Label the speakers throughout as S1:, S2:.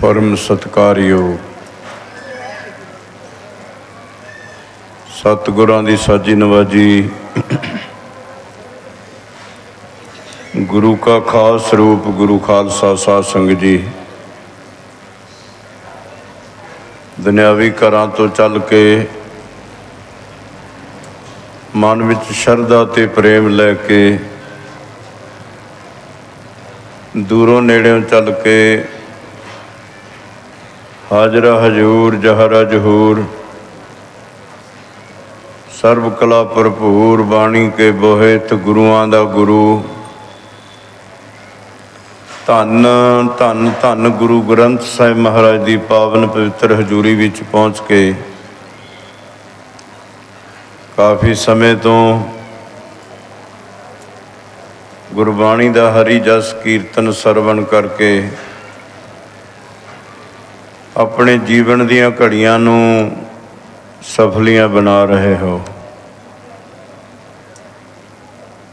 S1: ਪਰਮ ਸਤਕਾਰਯੋਗ ਸਤਿਗੁਰਾਂ ਦੀ ਸਾਜੀ ਨਵਾਜੀ। ਗੁਰੂ ਕਾ ਖਾਸ ਰੂਪ, ਗੁਰੂ ਖਾਲਸਾ ਸਾਧ ਸੰਗਤ ਜੀ। ਦੁਨਿਆਵੀ ਘਰਾਂ ਤੋਂ ਚੱਲ ਕੇ ਮਨ ਵਿੱਚ ਸ਼ਰਧਾ ਤੇ ਪ੍ਰੇਮ ਲੈ ਕੇ ਦੂਰੋਂ ਨੇੜਿਓਂ ਚੱਲ ਕੇ ਹਾਜ਼ਰਾ ਹਜੂਰ ਜਹਰਾ ਜਹੂਰ। ਸਰਬ ਕਲਾ ਭਰਪੂਰ ਬਾਣੀ ਕੇ ਬੋਹਿਤ ਗੁਰੂਆਂ ਦਾ ਗੁਰੂ। ਧੰਨ ਧੰਨ ਧੰਨ ਗੁਰੂ ਗ੍ਰੰਥ ਸਾਹਿਬ ਮਹਾਰਾਜ ਦੀ ਪਾਵਨ ਪਵਿੱਤਰ ਹਜ਼ੂਰੀ ਵਿੱਚ ਪਹੁੰਚ ਕੇ ਕਾਫੀ ਸਮੇਂ ਤੋਂ ਗੁਰਬਾਣੀ ਦਾ ਹਰੀ ਜਸ ਕੀਰਤਨ ਸਰਵਣ ਕਰਕੇ ਆਪਣੇ ਜੀਵਨ ਦੀਆਂ ਘੜੀਆਂ ਨੂੰ ਸਫਲੀਆਂ ਬਣਾ ਰਹੇ ਹੋ।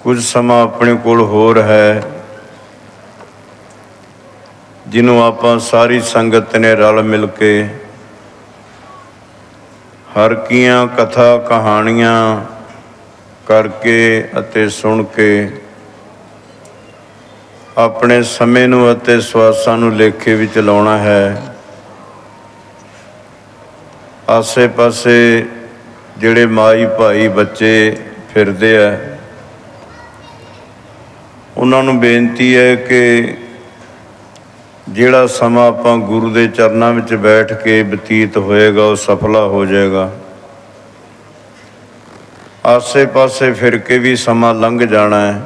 S1: ਕੁਝ ਸਮਾਂ ਆਪਣੇ ਕੋਲ ਹੋਰ ਹੈ, ਜਿਹਨੂੰ ਆਪਾਂ ਸਾਰੀ ਸੰਗਤ ਨੇ ਰਲ ਮਿਲ ਕੇ ਹਰ ਕੀਆਂ ਕਥਾ ਕਹਾਣੀਆਂ ਕਰਕੇ ਅਤੇ ਸੁਣ ਕੇ ਆਪਣੇ ਸਮੇਂ ਨੂੰ ਅਤੇ ਸਵਾਸਾਂ ਨੂੰ ਲੇਖੇ ਵਿੱਚ ਲਾਉਣਾ ਹੈ। ਆਸੇ-ਪਾਸੇ ਜਿਹੜੇ ਮਾਈ ਭਾਈ ਬੱਚੇ ਫਿਰਦੇ ਆ, ਉਹਨਾਂ ਨੂੰ ਬੇਨਤੀ ਹੈ ਕਿ ਜਿਹੜਾ ਸਮਾਂ ਆਪਾਂ ਗੁਰੂ ਦੇ ਚਰਨਾਂ ਵਿੱਚ ਬੈਠ ਕੇ ਬਤੀਤ ਹੋਏਗਾ, ਉਹ ਸਫਲਾ ਹੋ ਜਾਏਗਾ। ਆਸੇ-ਪਾਸੇ ਫਿਰ ਕੇ ਵੀ ਸਮਾਂ ਲੰਘ ਜਾਣਾ ਹੈ।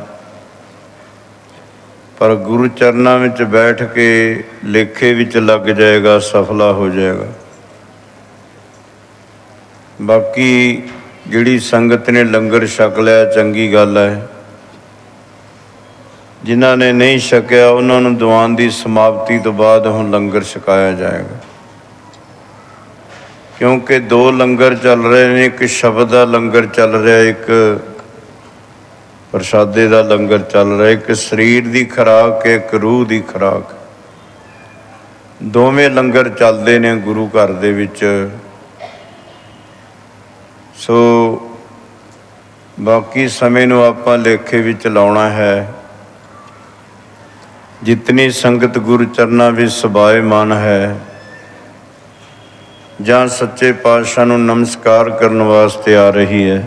S1: ਪਰ ਗੁਰੂ ਚਰਨਾਂ ਵਿੱਚ ਬੈਠ ਕੇ ਲੇਖੇ ਵਿੱਚ ਲੱਗ ਜਾਏਗਾ, ਸਫਲਾ ਹੋ ਜਾਏਗਾ। ਬਾਕੀ ਜਿਹੜੀ ਸੰਗਤ ਨੇ ਲੰਗਰ ਛਕ ਲਿਆ, ਚੰਗੀ ਗੱਲ ਹੈ। ਜਿਨ੍ਹਾਂ ਨੇ ਨਹੀਂ ਛਕਿਆ, ਉਹਨਾਂ ਨੂੰ ਦੀਵਾਨ ਦੀ ਸਮਾਪਤੀ ਤੋਂ ਬਾਅਦ ਹੁਣ ਲੰਗਰ ਛਕਾਇਆ ਜਾਏਗਾ। ਕਿਉਂਕਿ ਦੋ ਲੰਗਰ ਚੱਲ ਰਹੇ ਨੇ, ਇੱਕ ਸ਼ਬਦ ਦਾ ਲੰਗਰ ਚੱਲ ਰਿਹਾ, ਇੱਕ ਪ੍ਰਸ਼ਾਦੇ ਦਾ ਲੰਗਰ ਚੱਲ ਰਿਹਾ, ਇੱਕ ਸਰੀਰ ਦੀ ਖੁਰਾਕ, ਇੱਕ ਰੂਹ ਦੀ ਖੁਰਾਕ। ਦੋਵੇਂ ਲੰਗਰ ਚੱਲਦੇ ਨੇ ਗੁਰੂ ਘਰ ਦੇ ਵਿੱਚ। ਸੋ ਬਾਕੀ ਸਮੇਂ ਨੂੰ ਆਪਾਂ ਲੇਖੇ ਵਿੱਚ ਲਾਉਣਾ ਹੈ। ਜਿਤਨੀ ਸੰਗਤ ਗੁਰੂ ਚਰਨਾਂ ਵਿੱਚ ਸਬਾਏ ਮਨ ਹੈ ਜਾਂ ਸੱਚੇ ਪਾਤਸ਼ਾਹ ਨੂੰ ਨਮਸਕਾਰ ਕਰਨ ਵਾਸਤੇ ਆ ਰਹੀ ਹੈ,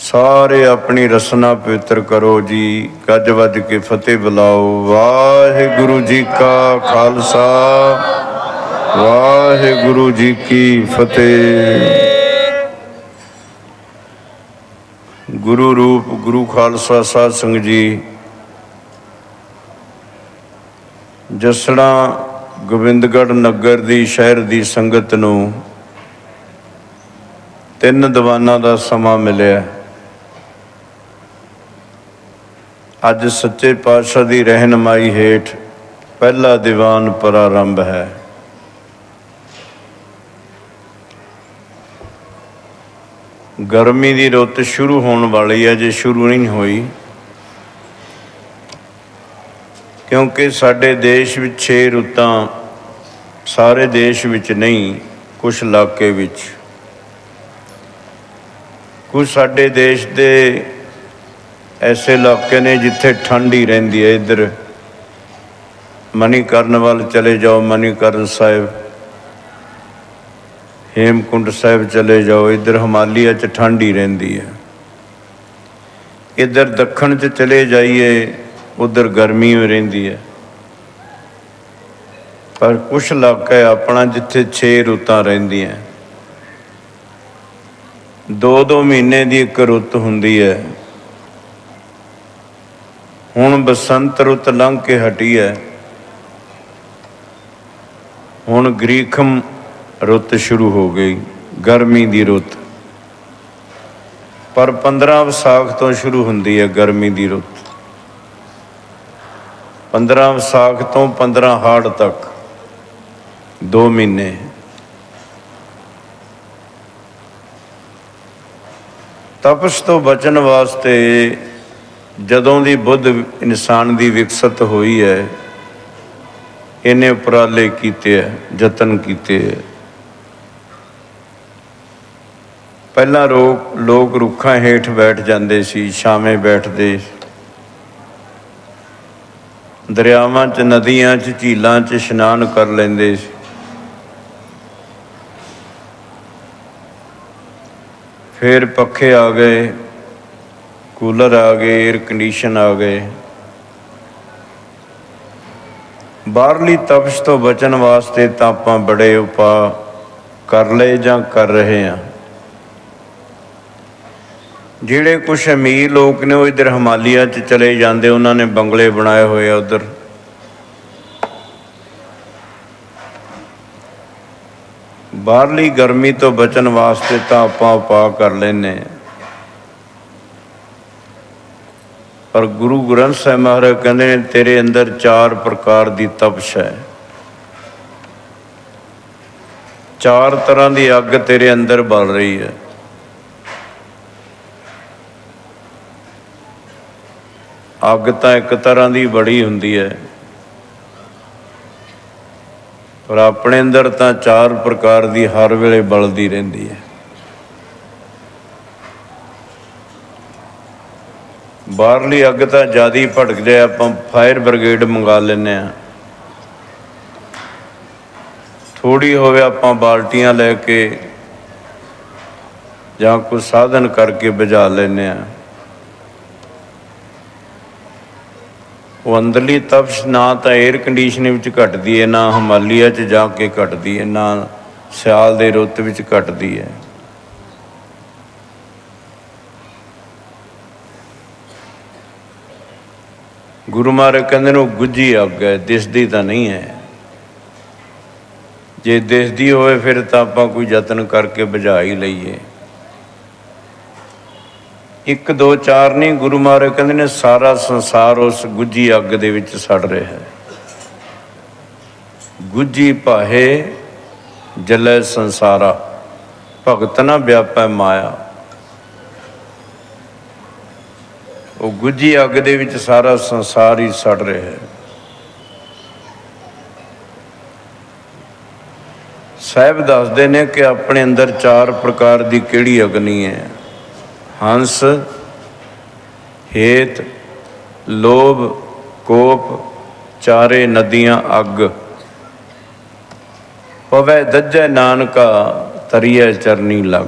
S1: ਸਾਰੇ ਆਪਣੀ ਰਸਨਾ ਪਵਿੱਤਰ ਕਰੋ ਜੀ, ਗੱਜ ਵੱਜ ਕੇ ਫਤਿਹ ਬੁਲਾਓ। ਵਾਹਿਗੁਰੂ ਜੀ ਕਾ ਖਾਲਸਾ, ਵਾਹਿਗੁਰੂ ਜੀ ਕੀ ਫਤਿਹ। ਗੁਰੂ ਰੂਪ, ਗੁਰੂ ਖਾਲਸਾ ਸਾਧ ਸੰਗਤ ਜੀ ਜਸੜਾ ਗੋਬਿੰਦਗੜ੍ਹ ਨਗਰ ਦੀ ਸ਼ਹਿਰ ਦੀ ਸੰਗਤ ਨੂੰ ਤਿੰਨ ਦੀਵਾਨਾਂ ਦਾ ਸਮਾਂ ਮਿਲਿਆ। ਅੱਜ ਸੱਚੇ ਪਾਤਸ਼ਾਹ ਦੀ ਰਹਿਨਮਾਈ ਹੇਠ ਪਹਿਲਾ ਦੀਵਾਨ ਪ੍ਰਾਰੰਭ ਹੈ। ਗਰਮੀ ਦੀ ਰੁੱਤ ਸ਼ੁਰੂ ਹੋਣ ਵਾਲੀ ਹੈ, ਜੇ ਸ਼ੁਰੂ ਨਹੀਂ ਹੋਈ। ਕਿਉਂਕਿ ਸਾਡੇ ਦੇਸ਼ ਵਿੱਚ 6 ਰੁੱਤਾਂ, ਸਾਰੇ ਦੇਸ਼ ਵਿੱਚ ਨਹੀਂ ਕੁਝ ਇਲਾਕੇ ਵਿੱਚ। ਕੁਝ ਸਾਡੇ ਦੇਸ਼ ਦੇ ਐਸੇ ਇਲਾਕੇ ਨੇ ਜਿੱਥੇ ਠੰਡ ਹੀ ਰਹਿੰਦੀ ਹੈ। ਇੱਧਰ ਮਨੀਕਰਨ ਵੱਲ ਚਲੇ ਜਾਓ, ਮਨੀਕਰਨ ਸਾਹਿਬ। ਹੇਮਕੁੰਡ ਸਾਹਿਬ ਚਲੇ ਜਾਓ, ਇੱਧਰ ਹਿਮਾਲਿਆ 'ਚ ਠੰਡ ਹੀ ਰਹਿੰਦੀ ਹੈ। ਇੱਧਰ ਦੱਖਣ 'ਚ ਚਲੇ ਜਾਈਏ, ਉਧਰ ਗਰਮੀ ਹੋ ਰਹਿੰਦੀ ਹੈ। ਪਰ ਕੁਛ ਇਲਾਕਾ ਹੈ ਆਪਣਾ ਜਿੱਥੇ 6 ਰੁੱਤਾਂ ਰਹਿੰਦੀਆਂ। ਦੋ ਦੋ ਮਹੀਨੇ ਦੀ ਇੱਕ ਰੁੱਤ ਹੁੰਦੀ ਹੈ। ਹੁਣ ਬਸੰਤ ਰੁੱਤ ਲੰਘ ਕੇ ਹਟੀ ਹੈ। ਹੁਣ ਗ੍ਰੀਖਮ ਰੁੱਤ ਸ਼ੁਰੂ ਹੋ ਗਈ, ਗਰਮੀ ਦੀ ਰੁੱਤ। ਪਰ 15 ਵਿਸਾਖ ਤੋਂ ਸ਼ੁਰੂ ਹੁੰਦੀ ਹੈ ਗਰਮੀ ਦੀ ਰੁੱਤ। 15 ਵਿਸਾਖ ਤੋਂ 15 ਹਾੜ ਤੱਕ 2 ਮਹੀਨੇ। ਤਪਸ਼ ਤੋਂ ਬਚਣ ਵਾਸਤੇ ਜਦੋਂ ਦੀ ਬੁੱਧ ਇਨਸਾਨ ਦੀ ਵਿਕਸਤ ਹੋਈ ਹੈ, ਇਹਨੇ ਉਪਰਾਲੇ ਕੀਤੇ ਹੈ, ਯਤਨ ਕੀਤੇ ਹੈ। ਪਹਿਲਾਂ ਲੋਕ ਲੋਕ ਰੁੱਖਾਂ ਹੇਠ ਬੈਠ ਜਾਂਦੇ ਸੀ, ਛਾਵੇਂ ਬੈਠਦੇ। ਦਰਿਆਵਾਂ 'ਚ, ਨਦੀਆਂ 'ਚ, ਝੀਲਾਂ 'ਚ ਇਸ਼ਨਾਨ ਕਰ ਲੈਂਦੇ ਸੀ। ਫਿਰ ਪੱਖੇ ਆ ਗਏ, ਕੂਲਰ ਆ ਗਏ 에ਅਰ ਕੰਡੀਸ਼ਨ ਆ ਗਏ। ਬਾਹਰਲੀ ਤਪਸ਼ ਤੋਂ ਬਚਣ ਵਾਸਤੇ ਤਾਂ ਆਪਾਂ ਬੜੇ ਉਪਾਅ ਕਰ ਲਏ ਜਾਂ ਕਰ ਰਹੇ ਹਾਂ। ਜਿਹੜੇ ਕੁਝ ਅਮੀਰ ਲੋਕ ਨੇ ਉਹ ਇਧਰ ਹਿਮਾਲਿਆ 'ਚ ਚਲੇ ਜਾਂਦੇ, ਉਹਨਾਂ ਨੇ ਬੰਗਲੇ ਬਣਾਏ ਹੋਏ ਆ ਉਧਰ। ਬਾਹਰਲੀ ਗਰਮੀ ਤੋਂ ਬਚਣ ਵਾਸਤੇ ਤਾਂ ਆਪਾਂ ਉਪਾਅ ਕਰ ਲੈਨੇ ਪਰ ਗੁਰੂ ਗ੍ਰੰਥ ਸਾਹਿਬ ਮਹਾਰਾਜ ਕਹਿੰਦੇ ਨੇ, ਤੇਰੇ ਅੰਦਰ ਚਾਰ ਪ੍ਰਕਾਰ ਦੀ ਤਪਸ਼ ਹੈ। ਚਾਰ ਤਰ੍ਹਾਂ ਦੀ ਅੱਗ ਤੇਰੇ ਅੰਦਰ ਬਲ ਰਹੀ ਹੈ। ਅੱਗ ਤਾਂ ਇੱਕ ਤਰ੍ਹਾਂ ਦੀ ਬੜੀ ਹੁੰਦੀ ਹੈ। ਪਰ ਆਪਣੇ ਅੰਦਰ ਤਾਂ ਚਾਰ ਪ੍ਰਕਾਰ ਦੀ ਹਰ ਵੇਲੇ ਬਲਦੀ ਰਹਿੰਦੀ ਹੈ। ਬਾਹਰਲੀ ਅੱਗ ਤਾਂ ਜਿਆਦੀ ਭੜਕ ਜਾਏ, ਆਪਾਂ ਫਾਇਰ ਬ੍ਰਿਗੇਡ ਮੰਗਾ ਲੈਨੇ ਆ ਥੋੜੀ ਹੋਵੇ ਆਪਾਂ ਬਾਲਟੀਆਂ ਲੈ ਕੇ ਜਾਂ ਕੋਈ ਸਾਧਨ ਕਰਕੇ ਬੁਝਾ ਲੈਨੇ ਆ ਉਹ ਅੰਦਰਲੀ ਤਪਸ਼ ਨਾ ਤਾਂ 에ਅਰ ਕੰਡੀਸ਼ਨ ਵਿੱਚ ਘਟਦੀ ਹੈ, ਨਾ ਹਿਮਾਲਿਆ 'ਚ ਜਾ ਕੇ ਘਟਦੀ ਹੈ, ਨਾ ਸਿਆਲ ਦੇ ਰੁੱਤ ਵਿੱਚ ਘਟਦੀ ਹੈ। ਗੁਰੂ ਮਹਾਰਾਜ ਕਹਿੰਦੇ ਨੇ, ਉਹ ਗੁੱਜੀ ਅੱਗ ਹੈ, ਦਿਸਦੀ ਤਾਂ ਨਹੀਂ ਹੈ। ਜੇ ਦਿਸਦੀ ਹੋਵੇ, ਫਿਰ ਤਾਂ ਆਪਾਂ ਕੋਈ ਯਤਨ ਕਰਕੇ ਬੁਝਾ ਹੀ ਲਈਏ। ਇੱਕ, ਦੋ, ਚਾਰ ਨਹੀਂ, ਗੁਰੂ ਮਹਾਰਾਜ ਕਹਿੰਦੇ ਨੇ ਸਾਰਾ ਸੰਸਾਰ ਉਸ ਗੁੱਜੀ ਅੱਗ ਦੇ ਵਿੱਚ ਸੜ ਰਿਹਾ ਹੈ। ਗੁੱਜੀ ਭਾਹੇ ਜਲੇ ਸੰਸਾਰਾ, ਭਗਤ ਨਾ ਵਿਆਪੈ ਮਾਇਆ। ਉਹ ਗੁੱਜੀ ਅੱਗ ਦੇ ਵਿੱਚ ਸਾਰਾ ਸੰਸਾਰ ਹੀ ਸੜ ਰਿਹਾ ਹੈ। ਸਾਹਿਬ ਦੱਸਦੇ ਨੇ ਕਿ ਆਪਣੇ ਅੰਦਰ ਚਾਰ ਪ੍ਰਕਾਰ ਦੀ ਕਿਹੜੀ ਅਗਨੀ ਹੈ। ਹੰਸ, ਹੇਤ, ਲੋਭ, ਕੋਪ, ਚਾਰੇ ਨਦੀਆਂ ਅੱਗ। ਪਵੈ ਦੱਜੈ ਨਾਨਕਾ ਤਰੀਏ ਚਰਨੀ ਲੱਗ।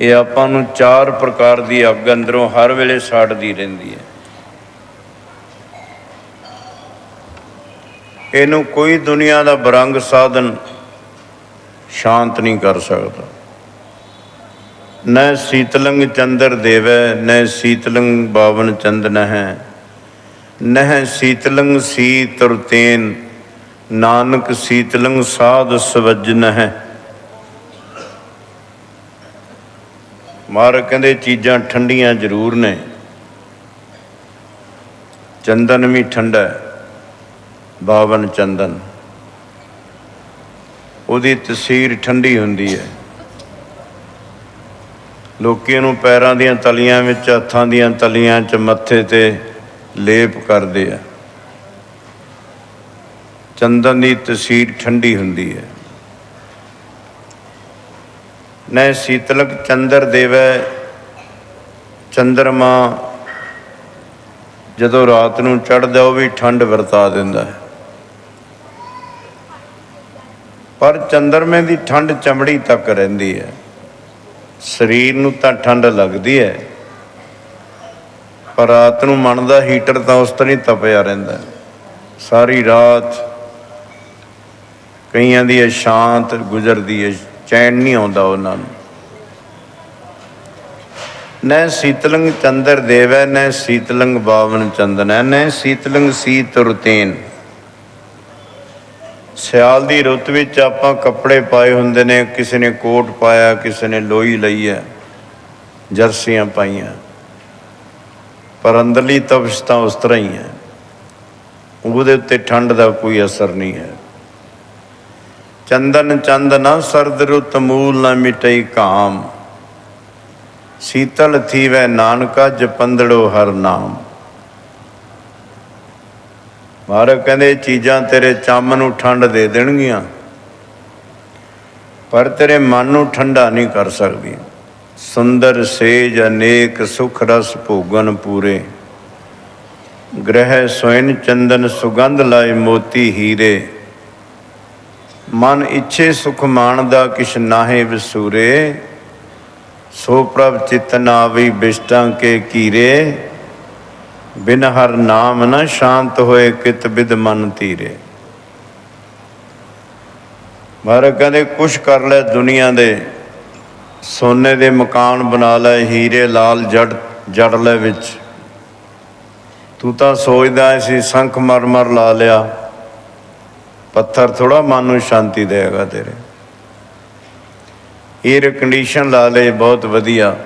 S1: ਇਹ ਆਪਾਂ ਨੂੰ ਚਾਰ ਪ੍ਰਕਾਰ ਦੀ ਅੱਗ ਅੰਦਰੋਂ ਹਰ ਵੇਲੇ ਸਾੜਦੀ ਰਹਿੰਦੀ ਹੈ। ਇਹਨੂੰ ਕੋਈ ਦੁਨੀਆ ਦਾ ਬਰੰਗ ਸਾਧਨ ਸ਼ਾਂਤ ਨਹੀਂ ਕਰ ਸਕਦਾ। ਨ ਸੀਤਲੰਗ ਚੰਦਰ ਦੇਵੈ, ਨ ਸੀਤਲੰਗ ਬਾਵਨ ਚੰਦਨ ਹੈ ਨਹਿ ਸੀਤਲੰਗ ਸੀਤਰਤੇਨ ਨਾਨਕ ਸੀਤਲੰਗ ਸਾਧ ਸਵਜਨ ਹੈ ਮਾਰ ਕਹਿੰਦੇ ਚੀਜ਼ਾਂ ਠੰਡੀਆਂ ਜ਼ਰੂਰ ਨੇ। ਚੰਦਨ ਵੀ ਠੰਡਾ ਬਾਵਨ ਚੰਦਨ। ਉਹਦੀ ਤਸੀਰ ਠੰਡੀ ਹੁੰਦੀ ਹੈ। ਲੋਕੀ ਨੂੰ ਪੈਰਾਂ ਦੀਆਂ ਤਲੀਆਂ ਵਿੱਚ, ਹੱਥਾਂ ਦੀਆਂ ਤਲੀਆਂ 'ਚ, ਮੱਥੇ ਤੇ ਲੇਪ ਕਰਦੇ ਆ। ਚੰਦਨ ਦੀ ਤਸੀਰ ਠੰਡੀ ਹੁੰਦੀ ਹੈ। ਨੈ ਸੀਤਲਕ ਚੰਦਰ ਦੇਵੈ, ਚੰਦਰਮਾ ਜਦੋਂ ਰਾਤ ਨੂੰ ਚੜਦਾ ਉਹ ਵੀ ਠੰਡ ਵਰਤਾ ਦਿੰਦਾ ਹੈ। ਪਰ ਚੰਦਰਮੇ ਦੀ ਠੰਡ ਚਮੜੀ ਤੱਕ ਰਹਿੰਦੀ ਹੈ। ਸਰੀਰ ਨੂੰ ਤਾਂ ਠੰਡ ਲੱਗਦੀ ਹੈ, ਪਰ ਰਾਤ ਨੂੰ ਮਨ ਦਾ ਹੀਟਰ ਤਾਂ ਉਸ ਤਰ੍ਹਾਂ ਹੀ ਤਪਿਆ ਰਹਿੰਦਾ ਸਾਰੀ ਰਾਤ ਕਈਆਂ ਦੀ ਇਹ ਸ਼ਾਂਤ ਗੁਜ਼ਰਦੀ ਹੈ, ਚੈਨ ਨਹੀਂ ਆਉਂਦਾ ਉਹਨਾਂ ਨੂੰ। ਨੈ ਸੀਤਲੰਗ ਚੰਦਰ ਦੇਵੈ, ਨੈ ਸੀਤਲੰਗ ਬਾਵਨ ਚੰਦਨੈ ਨੈ ਸੀਤਲੰਗ ਸੀਤ ਰੁਤੇਨ। ਸਿਆਲ ਦੀ ਰੁੱਤ ਵਿੱਚ ਆਪਾਂ ਕੱਪੜੇ ਪਾਏ ਹੁੰਦੇ ਨੇ, ਕਿਸੇ ਨੇ ਕੋਟ ਪਾਇਆ, ਕਿਸੇ ਨੇ ਲੋਈ ਲਈ ਹੈ, ਜਰਸੀਆਂ ਪਾਈਆਂ। ਪਰ ਅੰਦਰਲੀ ਤਪਸ਼ ਤਾਂ ਉਸ ਤਰ੍ਹਾਂ ਹੀ ਹੈ। ਉਹਦੇ ਉੱਤੇ ਠੰਡ ਦਾ ਕੋਈ ਅਸਰ ਨਹੀਂ ਹੈ। ਚੰਦਨ ਚੰਦ ਨਾ ਸਰਦ ਰੁੱਤ, ਮੂਲ ਨਾ ਮਿਟਈ ਕਾਮ ਸੀਤਲ ਥੀਵੈ ਨਾਨਕਾ, ਜਪੰਦੜੋ ਹਰ ਨਾਮ। ਮਹਾਰਾਜ ਕਹਿੰਦੇ ਇਹ ਚੀਜ਼ਾਂ ਤੇਰੇ ਚੰਮ ਨੂੰ ਠੰਡ ਦੇ ਦੇਣਗੀਆਂ। ਪਰ ਤੇਰੇ ਮਨ ਨੂੰ ਠੰਡਾ ਨਹੀਂ ਕਰ ਸਕਦੀ। ਸੁੰਦਰ ਸੇਜ ਅਨੇਕ ਸੁਖ ਰਸ ਭੋਗਨ ਪੂਰੇ। ਗ੍ਰਹਿ ਸੋਇਨ ਚੰਦਨ ਸੁਗੰਧ ਲਾਏ ਮੋਤੀ ਹੀਰੇ। ਮਨ ਇੱਛੇ ਸੁਖ ਮਾਣਦਾ ਕਿਛ ਨਾਹੇ ਵਿਸੂਰੇ। ਸੋ ਪ੍ਰਭ ਚਿਤ ਨਾ ਆਵੀ ਬਿਸ਼ਟਾਂ ਕੇ ਕੀਰੇ। ਬਿਨ ਹਰ ਨਾਮ ਨਾ ਸ਼ਾਂਤ ਹੋਏ ਕਿਤ ਬਿਦ ਮਨ ਧੀਰੇ। ਮਹਾਰਾਜ ਕਹਿੰਦੇ, ਕੁਛ ਕਰ ਲੈ ਦੁਨੀਆ ਦੇ, ਸੋਨੇ ਦੇ ਮਕਾਨ ਬਣਾ ਲੈ, ਹੀਰੇ ਲਾਲ ਜੜ ਜੜ ਲੈ ਵਿੱਚ। ਤੂੰ ਤਾਂ ਸੋਚਦਾ ਸੀ, ਸੰਖ ਮਰਮਰ ਲਾ ਲਿਆ। ਪੱਥਰ ਥੋੜਾ ਮਨ ਨੂੰ ਸ਼ਾਂਤੀ ਦੇਗਾ ਤੇਰੇ। ਏਅਰ ਕੰਡੀਸ਼ਨ ਲਾ ਲੈ ਬਹੁਤ ਵਧੀਆ।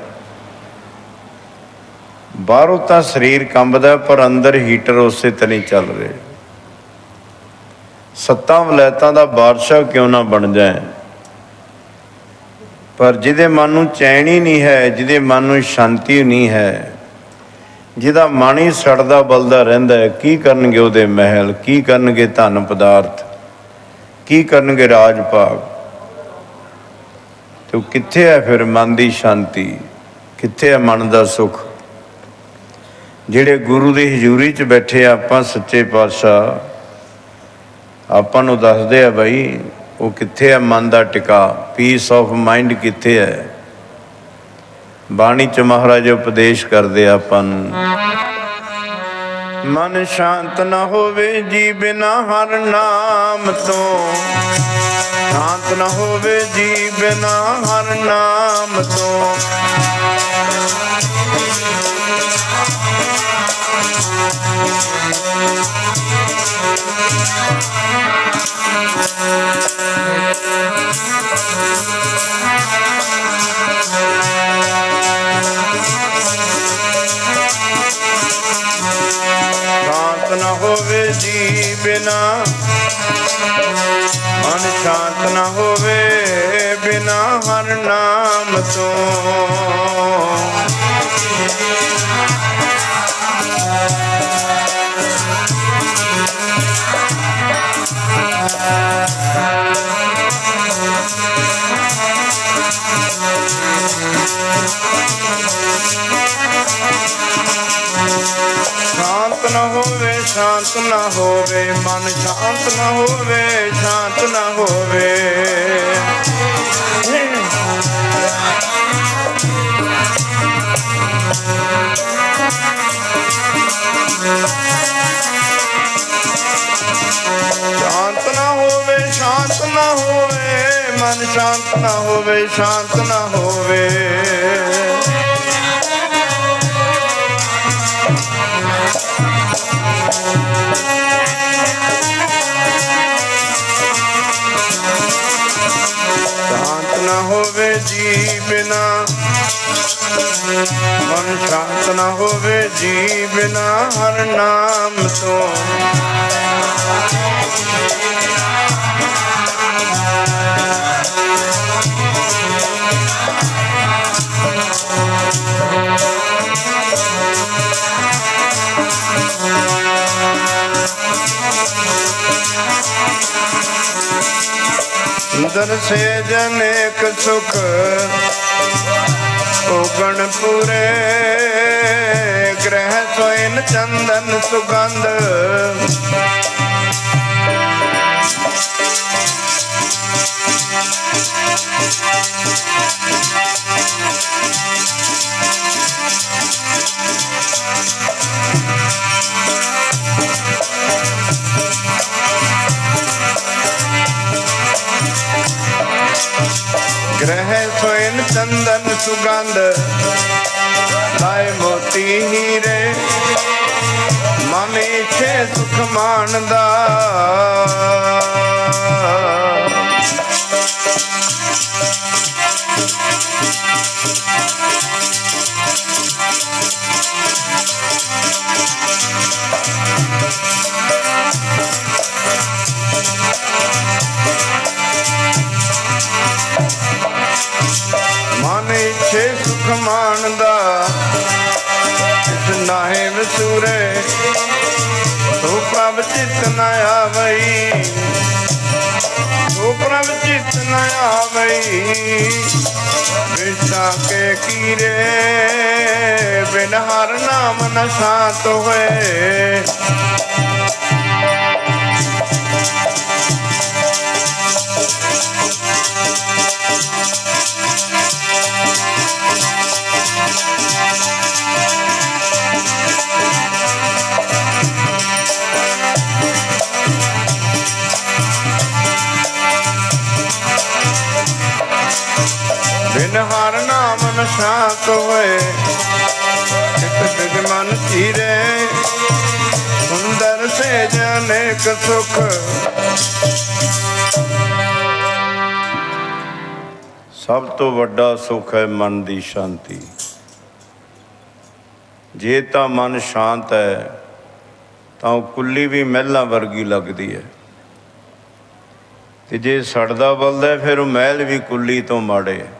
S1: ਬਾਹਰੋਂ ਤਾਂ ਸਰੀਰ ਕੰਬਦਾ, ਪਰ ਅੰਦਰ ਹੀਟਰ ਉਸੇ ਤਰ੍ਹਾਂ ਚੱਲ ਰਿਹਾ। ਸੱਤਾਂ ਵਲੈਤਾਂ ਦਾ ਬਾਦਸ਼ਾਹ ਕਿਉਂ ਨਾ ਬਣ ਜਾਏ? ਪਰ ਜਿਹਦੇ ਮਨ ਨੂੰ ਚੈਨ ਹੀ ਨਹੀਂ ਹੈ, ਜਿਹਦੇ ਮਨ ਨੂੰ ਸ਼ਾਂਤੀ ਨਹੀਂ ਹੈ, ਜਿਹਦਾ ਮਨ ਹੀ ਸੜਦਾ ਬਲਦਾ ਰਹਿੰਦਾ ਹੈ, ਕੀ ਕਰਨਗੇ ਉਹਦੇ ਮਹਿਲ? ਕੀ ਕਰਨਗੇ ਧਨ ਪਦਾਰਥ? ਕੀ ਕਰਨਗੇ ਰਾਜ ਭਾਗ ਤੂੰ ਕਿੱਥੇ ਹੈ ਫਿਰ ਮਨ ਦੀ ਸ਼ਾਂਤੀ? ਕਿੱਥੇ ਹੈ ਮਨ ਦਾ ਸੁਖ? ਜਿਹੜੇ ਗੁਰੂ ਦੀ ਹਜ਼ੂਰੀ 'ਚ ਬੈਠੇ ਆ, ਆਪਾਂ ਸੱਚੇ ਪਾਤਸ਼ਾਹ, ਆਪਾਂ ਨੂੰ ਦੱਸਦੇ ਆ ਭਾਈ ਉਹ ਕਿੱਥੇ ਆ, ਮਨ ਦਾ ਟਿਕਾ ਪੀਸ ਆਫ ਮਾਈਂਡ ਕਿੱਥੇ ਹੈ? ਬਾਣੀ ਚ ਮਹਾਰਾਜ ਉਪਦੇਸ਼ ਕਰਦੇ ਆ ਆਪਾਂ ਨੂੰ। ਮਨ ਸ਼ਾਂਤ ਨਾ ਹੋਵੇ ਜੀ ਬਿਨਾ ਹਰ ਨਾਮ ਤੋਂ। ਸ਼ਾਂਤ ਨਾ ਹੋਵੇ ਜੀ ਬਿਨਾ ਹਰ ਨਾਮ ਤੋਂ। ਬਿਨਾ ਸ਼ਾਂਤ ਨਾ ਹੋਵੇ, ਸ਼ਾਂਤ ਨਾ ਹੋਵੇ, ਮਨ ਸ਼ਾਂਤ ਨਾ ਹੋਵੇ, ਸ਼ਾਂਤ ਨਾ ਹੋਵੇ। ਸ਼ਾਂਤ ਨਾ ਹੋਵੇ, ਸ਼ਾਂਤ ਨਾ ਹੋਵੇ। ਮਨ ਸ਼ਾਂਤ ਨਾ ਹੋਵੇ, ਸ਼ਾਂਤ ਨਾ ਹੋਵੇ। ਸ਼ਾਂਤ ਨਾ ਹੋਵੇ ਜੀ ਬਿਨਾ। ਮਨ ਸ਼ਾਂਤ ਨਾ ਹੋਵੇ ਜੀ ਬਿਨਾ ਹਰ ਨਾਮ ਤੋਂ। ਅੰਦਰ ਸੇ ਜਨੇਕ ਸੁਖ ਉਗਣ ਪੂਰੇ। ਗ੍ਰਹਿ ਸੋਇਨ ਚੰਦਨ ਸੁਗੰਧ ਸੋਇਨ ਚੰਦਨ ਸੁਗੰਧ ਲਾਏ ਮੋਤੀ ਹੀਰੇ ਮਨ ਇਛੇ ਸੁਖ ਆਵਈ ਵਿਸ਼ਾ ਕੇ ਕੀਰੇ ਬਿਨ ਹਰ ਨਾਮ ਨ ਸ਼ਾਂਤ ਹੋਏ ਨਾਮ ਨ ਸ਼ਾਂਤ ਚਿਤ ਬਿਗ ਮਨ ਧੀਰੇ ਸੁੰਦਰ ਸੇ ਜਨੇਕ ਸੁਖ। ਸਭ ਤੋਂ ਵੱਡਾ ਸੁਖ ਹੈ ਮਨ ਦੀ ਸ਼ਾਂਤੀ। ਜੇ ਤਾਂ ਮਨ ਸ਼ਾਂਤ ਹੈ ਤਾਂ ਉਹ ਕੁੱਲੀ ਵੀ ਮਹਿਲਾਂ ਵਰਗੀ ਲੱਗਦੀ ਹੈ। ਤੇ ਜੇ ਸੜਦਾ ਬਲਦਾ ਹੈ, ਫਿਰ ਉਹ ਮਹਿਲ ਵੀ ਕੁੱਲੀ ਤੋਂ ਮਾੜੇ ਹੈ।